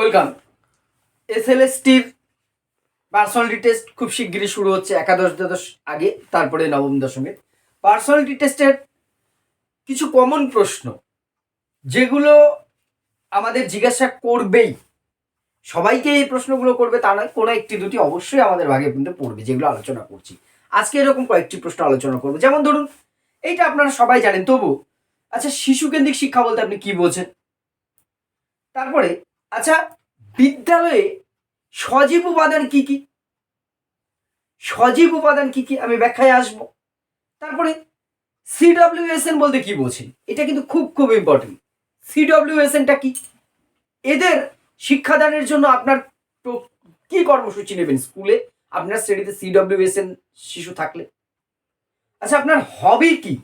Welcome. এসএলএসটির personality test খুব শিগগিরই শুরু হচ্ছে একাদশ দ্বাদশ আগে, তারপরে নবম দশমে। পার্সোনালিটি টেস্টের কিছু কমন প্রশ্ন, যেগুলো আমাদের জিজ্ঞাসা করবেই। সবাইকে এই প্রশ্নগুলো করবে, তা নয়, কোনো একটি দুটি অবশ্যই আমাদের ভাগে কিন্তু পড়বে, যেগুলো আলোচনা করছি। আজকে এরকম কয়েকটি প্রশ্ন আলোচনা করব। যেমন ধরুন, এইটা আপনারা সবাই জানেন তবু আচ্ছা শিশুকেন্দ্রিক শিক্ষা বলতে আপনি কি বোঝেন? তারপরে আচ্ছা বিদ্যালয়ে সজীব উপাদান কি কি? সজীব উপাদান কি কি? আমি ব্যাখ্যায় আসব। তারপরে সিডব্লিউএসএন বলতে কি বোঝেন এটা কিন্তু খুব খুব ইম্পর্টেন্ট সিডব্লিউএসএনটা কি? এদের শিক্ষাদানের জন্য আপনার কি কর্মসূচি নেবেন স্কুলে? আপনার শ্রেণীতে সিডব্লিউএসএন শিশু থাকলে। আচ্ছা আপনার হবি কি?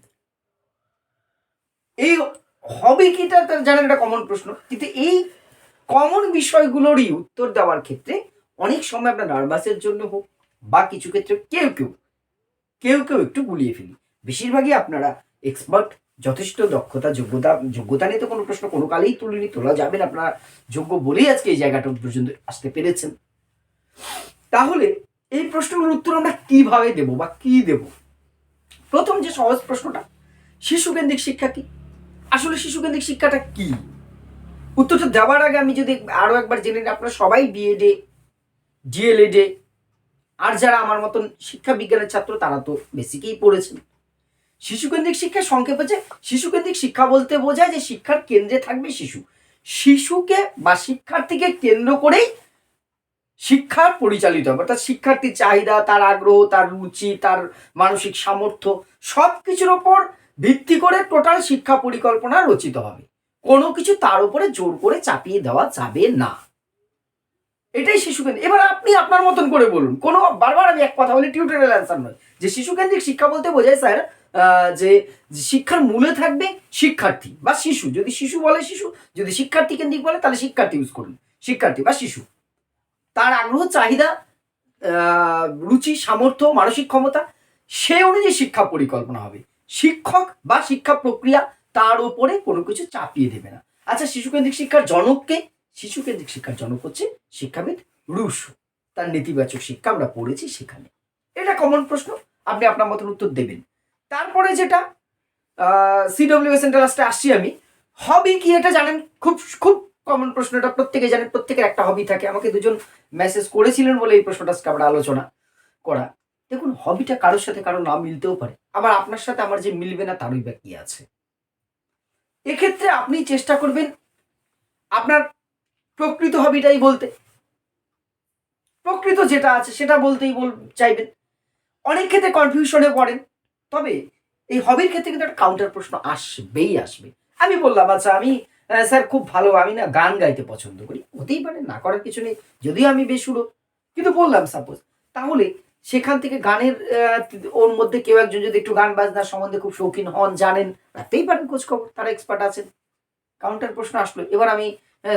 এই হবি কিটা জানেন একটা কমন প্রশ্ন। কিন্তু এই কমন বিষয়গুলোরই উত্তর দেওয়ার ক্ষেত্রে অনেক সময় আপনার নার্ভাসের জন্য হোক বা কিছু ক্ষেত্রে কেউ কেউ কেউ কেউ একটু গুলিয়ে ফেলি। বেশিরভাগই আপনারা এক্সপার্ট যথেষ্ট দক্ষতা, যোগ্যতা যোগ্যতা নিয়ে তো কোনো প্রশ্ন কোনো কালেই তুলিনি, তোলা যাবেন আপনারা যোগ্য বলেই আজকে এই জায়গাটা পর্যন্ত আসতে পেরেছেন। তাহলে এই প্রশ্নগুলোর উত্তর আমরা কীভাবে দেব বা কি দেব? প্রথম যে সহজ প্রশ্নটা, শিশুকেন্দ্রিক শিক্ষা কি? আসলে শিশুকেন্দ্রিক শিক্ষাটা কি? উত্তরটা দেওয়ার আগে আমি যদি আরও একবার জেনে নিই, আপনারা সবাই বিএডে ডিএলএডে আর যারা আমার মতন শিক্ষা বিজ্ঞানের ছাত্র, তারা তো বেসিকেই পড়েছেন। শিশুকেন্দ্রিক শিক্ষা সংক্ষেপ হচ্ছে, শিশুকেন্দ্রিক শিক্ষা বলতে বোঝায় যে শিক্ষার কেন্দ্রে থাকবে শিশু। শিশুকে বা শিক্ষার্থীকে কেন্দ্র করেই শিক্ষা পরিচালিত হবে। অর্থাৎ শিক্ষার্থীর চাহিদা, তার আগ্রহ, তার রুচি, তার মানসিক সামর্থ্য সব কিছুর ওপর ভিত্তি করে টোটাল শিক্ষা পরিকল্পনা রচিত হবে। কোনো কিছু তার উপরে জোর করে চাপিয়ে দেওয়া যাবে না। এটাই শিশু শিশুকেন্দ্রিক এবার আপনি আপনার মতন করে বলুন। কোনো, বারবার আমি এক কথা বলি টিউটোরিয়াল অ্যান্সার নয়। যে শিশুকেন্দ্রিক শিক্ষা বলতে বোঝায় স্যার যে শিক্ষার মূলে থাকবে শিক্ষার্থী বা শিশু। যদি শিশু বলে শিশু, যদি শিক্ষার্থী কেন্দ্রিক বলে, তাহলে শিক্ষার্থী ইউজ করুন। শিক্ষার্থী বা শিশু। তার আগ্রহ, চাহিদা রুচি, সামর্থ্য, মানসিক ক্ষমতা, সে অনুযায়ী শিক্ষা পরিকল্পনা হবে। শিক্ষক বা শিক্ষা প্রক্রিয়া তার উপরে কোনো কিছু চাপিয়ে দেবে না। আচ্ছা শিশুকেন্দ্রিক শিক্ষার জনককে শিশুকেন্দ্রিক শিক্ষার জনক হচ্ছে শিক্ষাবিদ রুশো। তার নেতিবাচক শিক্ষা আমরা পড়েছি সেখানে। এটা কমন প্রশ্ন, আপনি আপনার মতন উত্তর দেবেন। তারপরে যেটা সিডব্লিউ সেন্টার লাস্টে আসছি আমি। হবি কি এটা জানেন? খুব খুব কমন প্রশ্ন এটা প্রত্যেকে জানেন, প্রত্যেকের একটা হবি থাকে। আমাকে দুজন মেসেজ করেছিলেন বলে এই প্রশ্নটা আজকে আমরা আলোচনা করা। দেখুন হবিটা কারোর সাথে কারও না মিলতেও পারে। আবার আপনার সাথে আমার যে মিলবে না, তারই বা কি আছে? এক্ষেত্রে আপনি চেষ্টা করবেন আপনার প্রকৃত হবিটাই বলতে। প্রকৃত যেটা আছে সেটা বলতেই বল, চাইবেন। অনেক ক্ষেত্রে কনফিউশনে পড়েন, তবে এই হবির ক্ষেত্রে কিন্তু একটা কাউন্টার প্রশ্ন আসবেই আসবে। আমি বললাম আচ্ছা আমি স্যার খুব ভালো, আমি না গান গাইতে পছন্দ করি। হতেই পারে, না করার কিছু নেই, যদিও আমি বেসুরো। কিন্তু বললাম, সাপোজ, তাহলে সেখান থেকে গানের ওর মধ্যে কেউ একজন যদি একটু গান বাজনার সম্বন্ধে খুব শৌখিন হন, জানেন, রাখতেই পারেন খোঁজ খবর তারা এক্সপার্ট আছেন। কাউন্টার প্রশ্ন আসলো, এবার আমি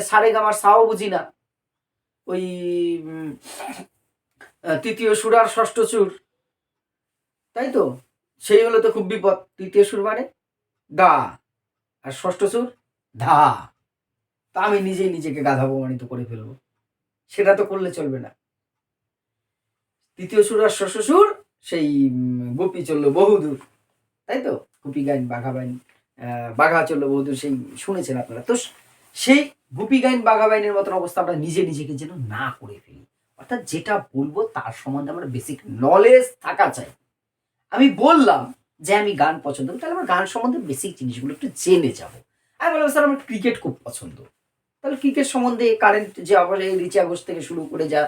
সারে গামার সাও বুঝি না। ওই তৃতীয় সুর আর ষষ্ঠ সুর। তাই তো? সেই হলো তো খুব বিপদ। তৃতীয় সুর মানে দা আর ষষ্ঠ সুর ধা। তা আমি নিজেই নিজেকে গাধা প্রমাণিত করে ফেলব। সেটা তো করলে চলবে না। তৃতীয় সুর আর ষষ্ঠ সুর, সেই গোপী চলল বহুদূর। তাই তো? গোপী গাইন, বাঘা বাইন বাঘা চলল বহুদূর, সেই শুনেছেন আপনারা। তো সেই গুপি গাইন, বাঘা বাইনের মতন অবস্থা আমরা নিজে নিজেকে যেন না করে ফেলি। অর্থাৎ যেটা বলব তার সম্বন্ধে আমার বেসিক নলেজ থাকা চাই। আমি বললাম যে আমি গান পছন্দ করি, তাহলে আমার গান সম্বন্ধে বেসিক জিনিসগুলো একটু জেনে যাব। আমি বললাম, স্যার, আমার ক্রিকেট খুব পছন্দ। তাহলে ক্রিকেট সম্বন্ধে কারেন্ট যে আবার এই রিচা ঘোষ থেকে শুরু করে যা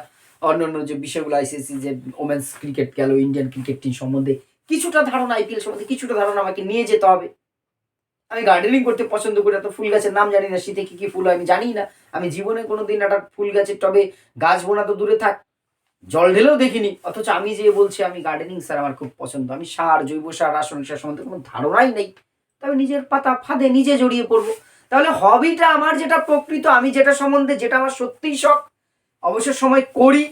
অন্যান্য যে বিষয়গুলো আইসিসি যে ওমেন্স ক্রিকেট গেল ইন্ডিয়ান ক্রিকেট টিম সম্বন্ধে কিছুটা ধারণা আইপিএল সম্বন্ধে কিছুটা ধারণা আমাকে নিয়ে যেতে হবে। আমি গার্ডেনিং করতে পছন্দ করি এত ফুল গাছের নাম জানি না, শীতে কি কি ফুল হয় আমি জানি না। আমি জীবনে কোনো দিন একটা ফুল গাছের টবে গাছ বোনা তো দূরে থাক, জল ঢেলেও দেখিনি, অথচ আমি যে বলছি আমি গার্ডেনিং স্যার আমার খুব পছন্দ। আমি সার, জৈব সার, রাসায়নিক সার সম্বন্ধে কোনো ধারণাই নেই। তবে নিজের পাতা ফাঁদে নিজে জড়িয়ে পড়ব। তাহলে হবিটা আমার যেটা প্রকৃত, আমি যেটা সম্বন্ধে, যেটা আমার সত্যিই শখ অবসর সময় করি,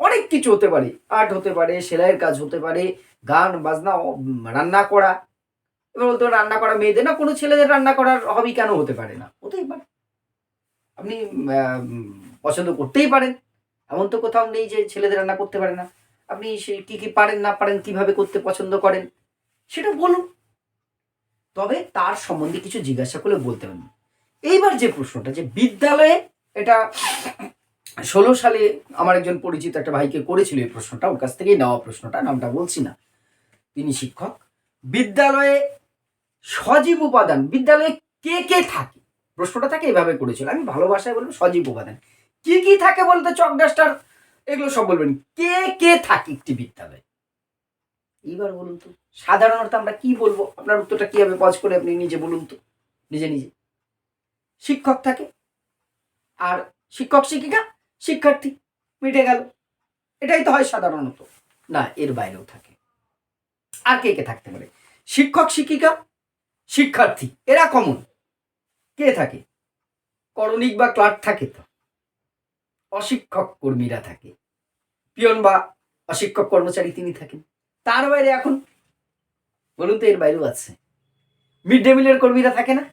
অনেক কিছু হতে পারে। আর্ট হতে পারে, সেলাইয়ের কাজ হতে পারে, গান, বাজনা রান্না করা। এবার বলতে রান্না করা মেয়েদের না, কোনো ছেলেদের রান্না করার হবি কেন হতে পারে না? হতেই পারে। আপনি পছন্দ করতেই পারেন। এমন তো কোথাও নেই যে ছেলেদের রান্না করতে পারে না। আপনি সে কী কী পারেন, না পারেন, কীভাবে করতে পছন্দ করেন, সেটা বলুন। তবে তার সম্বন্ধে কিছু জিজ্ঞাসা করে বলতে পারেন এইবার যে প্রশ্নটা, যে বিদ্যালয়ে এটা ষোলো সালে আমার একজন পরিচিত একটা ভাইকে করেছিল এই প্রশ্নটা, ওর কাছ থেকেই নেওয়া প্রশ্নটা, নামটা বলছি না। তিনি শিক্ষক। বিদ্যালয়ে সজীব উপাদান, বিদ্যালয়ে কে কে থাকে? প্রশ্নটা তাকে এভাবে করেছিল। আমি ভালোবাসায় বলব সজীব উপাদান। কি কি থাকে বলতে, চক ডাস্টার, এগুলো সব বলবেন। কে কে থাকে একটি বিদ্যালয়ে? এইবার বলুন তো, সাধারণত আমরা কি বলব? আপনার উত্তরটা কীভাবে পজ করে আপনি নিজে বলুন তো, নিজে নিজে। শিক্ষক থাকে, আর শিক্ষক শিক্ষিকা শিক্ষার্থী, মিটে গেল। এটাই তো হয় সাধারণত। না, এর বাইরেও থাকে। আর কে কে থাকতে পারে? শিক্ষক, শিক্ষিকা, শিক্ষার্থী, এরা কমন কে থাকে? করণিক বা ক্লার্ক থাকে তো। অশিক্ষক কর্মীরা থাকে। পিয়ন বা অশিক্ষক কর্মচারী তিনি থাকেন। তার বাইরে এখন, বলুন তো এর বাইরেও আছে। মিড ডে মিলের কর্মীরা থাকে না?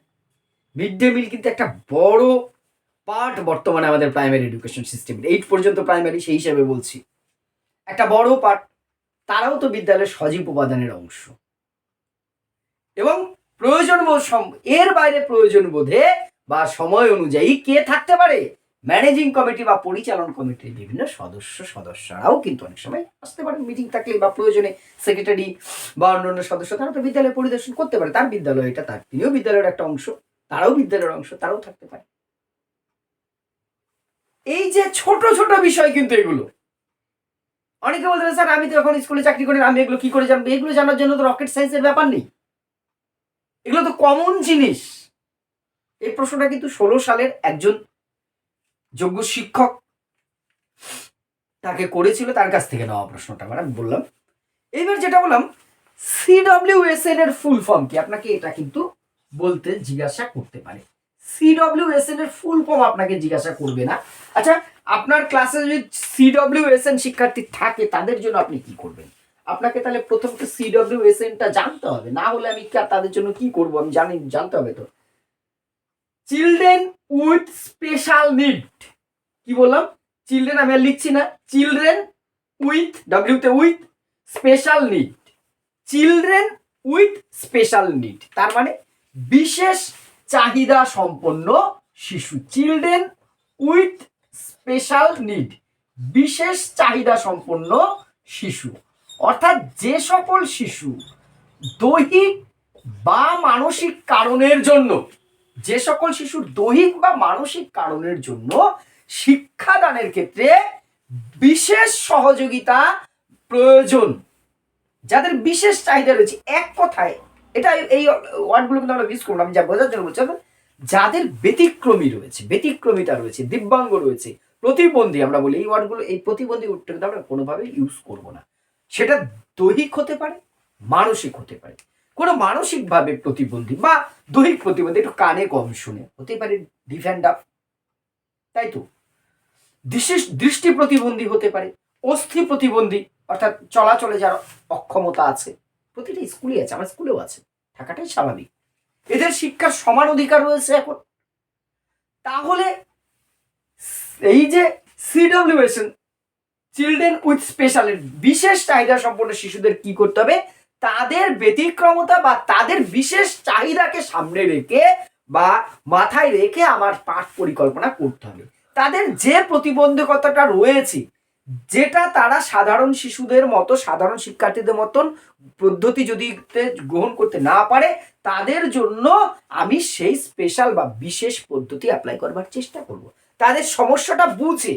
মিড ডে মিল কিন্তু একটা বড় পার্ট বর্তমানে আমাদের প্রাইমারি এডুকেশন সিস্টেম। এইট পর্যন্ত প্রাইমারি, সেই হিসাবে বলছি। একটা বড় পার্ট, তারাও তো বিদ্যালয়ের সজীব উপাদানের অংশ। এবং প্রয়োজন এর বাইরে প্রয়োজন বোধে বা সময় অনুযায়ী কে থাকতে পারে? ম্যানেজিং কমিটি বা পরিচালন কমিটির বিভিন্ন সদস্য, সদস্যরাও কিন্তু অনেক সময় আসতে পারে। মিটিং থাকলে বা প্রয়োজনে সেক্রেটারি বা অন্যান্য সদস্য, তারা তো বিদ্যালয় পরিদর্শন করতে পারে। তার বিদ্যালয় এটা, তার তিনিও বিদ্যালয়ের একটা অংশ, তারাও বিদ্যালয়ের অংশ, তারাও থাকতে পারে। এই যে ছোট ছোট বিষয় কিন্তু এগুলো। অনেকে বলতে স্যার, আমি তো এখন স্কুলে চাকরি করি আমি এগুলো কি করে জানব? এগুলো জানার জন্য তো রকেট সায়েন্সের ব্যাপার নেই। এগুলো তো কমন জিনিস। এই প্রশ্নটা কিন্তু ষোলো সালের একজন যোগ্য শিক্ষক তাকে করেছিল, তার কাছ থেকে নেওয়া প্রশ্নটা। মানে আমি বললাম এইবার যেটা বললাম সিডব্লিউএসএন এর ফুল ফর্ম কি? আপনাকে এটা কিন্তু বলতে জিজ্ঞাসা করতে পারে। সিডব্লিউএসএন এর ফুল ফর্ম আপনাকে জিজ্ঞাসা করবে না। আচ্ছা আপনার ক্লাসে যদি সিডব্লিউএসএন শিক্ষার্থী থাকে, তাদের জন্য আপনি কি করবেন? আপনাকে তাহলে প্রথমত সিডব্লিউএসএনটা জানতে হবে, না হলে আমি তাদের জন্য কি করব? আমি জানি, জানতে হবে তো। চিলড্রেন উইথ স্পেশাল নিড কি বললাম? চিলড্রেন আমি আর লিখছি না। Children with ডাব্লিউতে with special need children with special need তার মানে বিশেষ চাহিদা সম্পন্ন শিশু চিলড্রেন উইথ স্পেশাল নিড বিশেষ চাহিদা সম্পন্ন শিশু। অর্থাৎ যে সকল শিশু দৈহিক বা মানসিক কারণের জন্য, যে সকল শিশুর দৈহিক বা মানসিক কারণের জন্য শিক্ষাদানের ক্ষেত্রে বিশেষ সহযোগিতা প্রয়োজন। যাদের বিশেষ চাহিদা রয়েছে, এক কথায় এটা এই ওয়ার্ডগুলো কিন্তু আমরা মিস করলাম যা বোঝার জন্য বলছি। যাদের ব্যতিক্রমী রয়েছে ব্যতিক্রমিতা রয়েছে, দিব্যাঙ্গ রয়েছে, প্রতিবন্ধী আমরা বলি, এই ওয়ার্ডগুলো, এই প্রতিবন্ধী উঠতে কিন্তু আমরা কোনোভাবেই ইউজ করব না। সেটা দৈহিক হতে পারে, মানসিক হতে পারে। কোনো মানসিকভাবে প্রতিবন্ধী বা দৈহিক প্রতিবন্ধী একটু কানে কম শুনে হতে পারে ডিফেন্ড আপ তাই তো? দৃষ্টি দৃষ্টি প্রতিবন্ধী হতে পারে, অস্থি প্রতিবন্ধী, অর্থাৎ চলাচলে যার অক্ষমতা আছে প্রতিটা স্কুলে আছে, আমার স্কুলেও আছে। থাকাটাই স্বাভাবিক। এদের শিক্ষার সমান অধিকার রয়েছে এখন। তাহলে এই যে সিডব্লিউএসএন চিলড্রেন উইথ স্পেশাল বিশেষ চাহিদা সম্পন্ন শিশুদের কি করতে হবে? তাদের ব্যতিক্রমতা বা তাদের বিশেষ চাহিদাকে সামনে রেখে বা মাথায় রেখে আমার পাঠ পরিকল্পনা করতে হবে। তাদের যে প্রতিবন্ধকতাটা রয়েছে যেটা তারা সাধারণ শিশুদের মতো, সাধারণ শিক্ষার্থীদের মতন পদ্ধতি যদি গ্রহণ করতে না পারে, তাদের জন্য আমি সেই স্পেশাল বা বিশেষ পদ্ধতি অ্যাপ্লাই করবার চেষ্টা করব। তাদের সমস্যাটা বুঝে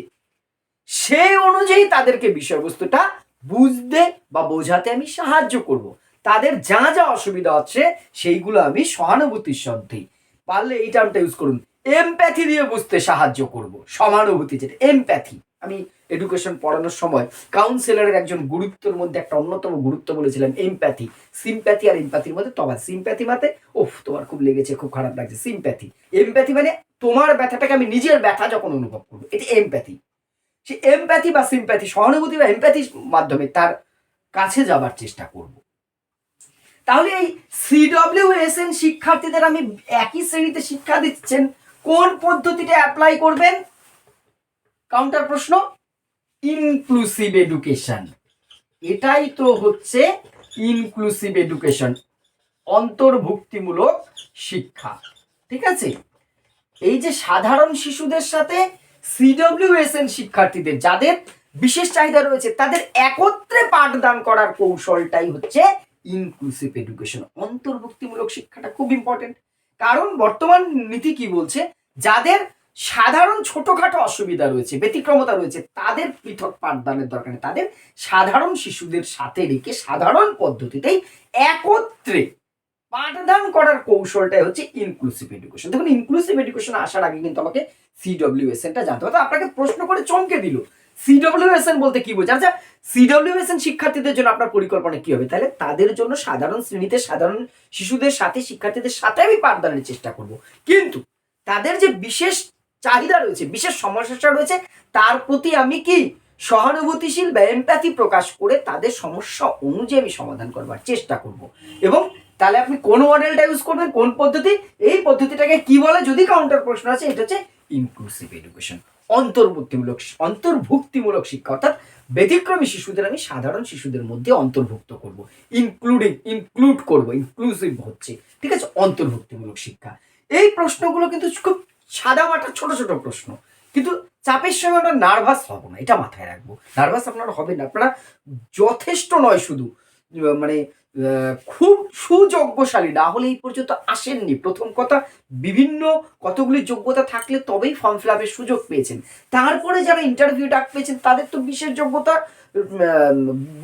সেই অনুযায়ী তাদেরকে বিষয়বস্তুটা বুঝতে বা বোঝাতে আমি সাহায্য করব। তাদের যা যা অসুবিধা আছে সেইগুলো আমি সহানুভূতির সাথে পারলে এই টার্মটা ইউজ করুন। এমপ্যাথি দিয়ে বুঝতে সাহায্য করব। সমানুভূতি যেটা এমপ্যাথি আমি এডুকেশন পড়ানোর সময় কাউন্সিলরের একজন গুরুত্বের মধ্যে একটা অন্যতম গুরুত্ব বলেছিলাম এমপ্যাথি সিম্প্যাথি আর এমপ্যাথির মধ্যে তফাৎ। সিম্প্যাথি মাতে ওফ তোমার খুব লেগেছে, খুব খারাপ লাগছে। সিম্প্যাথি এমপ্যাথি মানে তোমার ব্যথাটাকে আমি নিজের ব্যথা যখন অনুভব করব, এটা এমপ্যাথি সে এমপ্যাথি বা সিম্প্যাথি সহানুভূতি বা এমপ্যাথির মাধ্যমে তার কাছে যাবার চেষ্টা করব। তাহলে এই সিডব্লিউএসএন শিক্ষার্থীদের আমি একই শ্রেণীতে শিক্ষা দিচ্ছেন, কোন পদ্ধতিটা অ্যাপ্লাই করবেন? কাউন্টার প্রশ্ন ইনক্লুসিভ এডুকেশন এটাই তো হচ্ছে ইনক্লুসিভ এডুকেশন অন্তর্ভুক্তিমূলক শিক্ষা। ঠিক আছে? এই যে সাধারণ শিশুদের সাথে সিডব্লিউএসএন শিক্ষার্থীদের, যাদের বিশেষ চাহিদা রয়েছে, তাদের একত্রে পাঠদান করার কৌশলটাই হচ্ছে ইনক্লুসিভ এডুকেশন অন্তর্ভুক্তিমূলক শিক্ষাটা খুব ইম্পর্টেন্ট কারণ বর্তমান নীতি কি বলছে? যাদের সাধারণ ছোটখাটো অসুবিধা রয়েছে, ব্যতিক্রমতা রয়েছে, তাদের পৃথক পাঠদানের দরকার নেই। তাদের সাধারণ শিশুদের সাথে রেখে সাধারণ পদ্ধতিতেই একত্রে পাঠদান করার কৌশলটাই হচ্ছে ইনক্লুসিভ এডুকেশন দেখুন ইনক্লুসিভ এডুকেশন আসার আগে কিন্তু আমাকে সিডব্লিউ সিডব্লিউএসএনটা জানতে হবে। তো আপনাকে প্রশ্ন করে চমকে দিল। সিডব্লিউ সিডব্লিউএসএন বলতে কি বোঝা আচ্ছা সিডব্লিউএসএন শিক্ষার্থীদের জন্য আপনার পরিকল্পনা কি হবে? তাহলে তাদের জন্য সাধারণ শ্রেণীতে সাধারণ শিশুদের সাথে, শিক্ষার্থীদের সাথে আমি পাঠদানের চেষ্টা করব। কিন্তু তাদের যে বিশেষ চাহিদা রয়েছে, বিশেষ সমস্যা রয়েছে, তার প্রতি আমি কি সহানুভূতিশীল বা এমপ্যাথি প্রকাশ করে তাদের সমস্যা অনুযায়ী আমি সমাধান করবার চেষ্টা করব। এবং তাহলে আপনি কোন মডেলটা ইউজ করবেন, কোন পদ্ধতি? এই পদ্ধতিটাকে কি বলে? যদি কাউন্টার প্রশ্ন আছে এটা হচ্ছে ইনক্লুসিভ এডুকেশন অন্তর্ভুক্তিমূলক অন্তর্ভুক্তিমূলক শিক্ষা, অর্থাৎ ব্যতিক্রমী শিশুদের আমি সাধারণ শিশুদের মধ্যে অন্তর্ভুক্ত করব। ইনক্লুডিং ইনক্লুড করব ইনক্লুসিভ হচ্ছে। ঠিক আছে? অন্তর্ভুক্তিমূলক শিক্ষা। এই প্রশ্নগুলো কিন্তু খুব সাদা মাটা ছোট ছোট প্রশ্ন। কিন্তু চাপের সময় আমরা নার্ভাস হব না, এটা মাথায় রাখব। নার্ভাস আপনারা হবেন না, আপনারা যথেষ্ট নয় শুধু মানে খুব সুযোগ্যশালী, না হলে এই পর্যন্ত আসেননি। প্রথম কথা, বিভিন্ন কতগুলি যোগ্যতা থাকলে তবেই ফর্ম ফিল আপের সুযোগ পেয়েছেন। তারপরে যারা ইন্টারভিউ ডাক পেয়েছেন, তাদের তো বিশেষ যোগ্যতা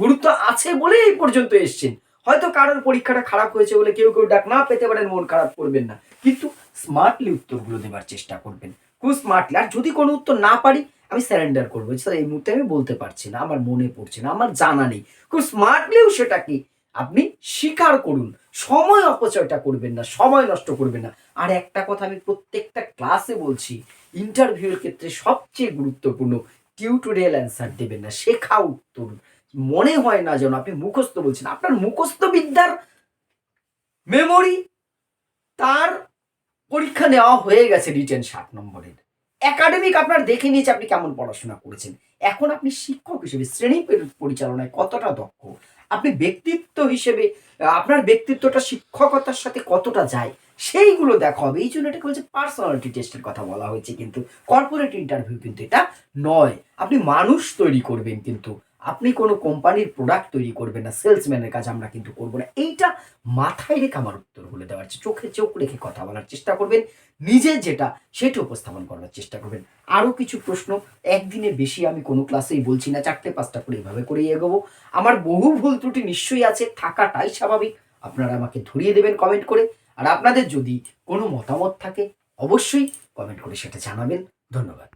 গুরুত্ব আছে বলে এই পর্যন্ত এসছেন। হয়তো কারোর পরীক্ষাটা খারাপ হয়েছে বলে কেউ কেউ ডাক না পেতে পারেন, মন খারাপ করবেন না। কিন্তু স্মার্টলি উত্তরগুলো দেওয়ার চেষ্টা করবেন। খুব স্মার্টলি আর যদি কোনো উত্তর না পারি, আমি স্যারেন্ডার করব। স্যার, এই মুহূর্তে আমি বলতে পারছি না, আমার মনে পড়ছে না, আমার জানা নেই। খুব স্মার্টলিও সেটা কি আপনি স্বীকার করুন। সময় অপচয়টা করবেন না, সময় নষ্ট করবেন না। আর একটা কথা আমি প্রত্যেকটা ক্লাসে বলছি ইন্টারভিউর ক্ষেত্রে সবচেয়ে গুরুত্বপূর্ণ টিউটোরিয়াল অ্যান্সার দেবেন না, শেখা উত্তর। মনে হয় না যেন আপনি মুখস্থ বলছেন। আপনার মুখস্থ বিদ্যার মেমোরি তার পরীক্ষা নেওয়া হয়ে গেছে রিটেন ষাট নম্বরের। একাডেমিক আপনার দেখে নিয়েছে আপনি কেমন পড়াশোনা করেছেন। এখন আপনি শিক্ষক হিসেবে, শ্রেণি পরি- পরিচালনায় কতটা দক্ষ? আপনি ব্যক্তিত্ব হিসেবে আপনার ব্যক্তিত্বটা শিক্ষকতার সাথে কতটা যায়? সেইগুলো দেখা হবে। এই জন্য এটাকে বলছে পার্সোনালিটি টেস্টের কথা বলা হয়েছে কিন্তু কর্পোরেট ইন্টারভিউ কিন্তু এটা নয়। আপনি মানুষ তৈরি করবেন কিন্তু। আপনি কোনো কোম্পানির প্রোডাক্ট তৈরি করবেন না সেলসম্যানের কাজ আমরা কিন্তু করব না। এইটা মাথায় রেখে আমার উত্তরগুলো দেওয়ার চেষ্টা- চোখে চোখ রেখে কথা বলার চেষ্টা করবেন, নিজে যেটা সেটা উপস্থাপন করার চেষ্টা করবেন। আরও কিছু প্রশ্ন, একদিনে বেশি আমি কোনো ক্লাসেই বলছি না, চারটে পাঁচটা করে এভাবে করেই এগোবো। আমার বহু ভুল ত্রুটি নিশ্চয়ই আছে, থাকাটাই স্বাভাবিক, আপনারা আমাকে ধরিয়ে দেবেন কমেন্ট করে। আর আপনাদের যদি কোনো মতামত থাকে, অবশ্যই কমেন্ট করে সেটা জানাবেন। ধন্যবাদ।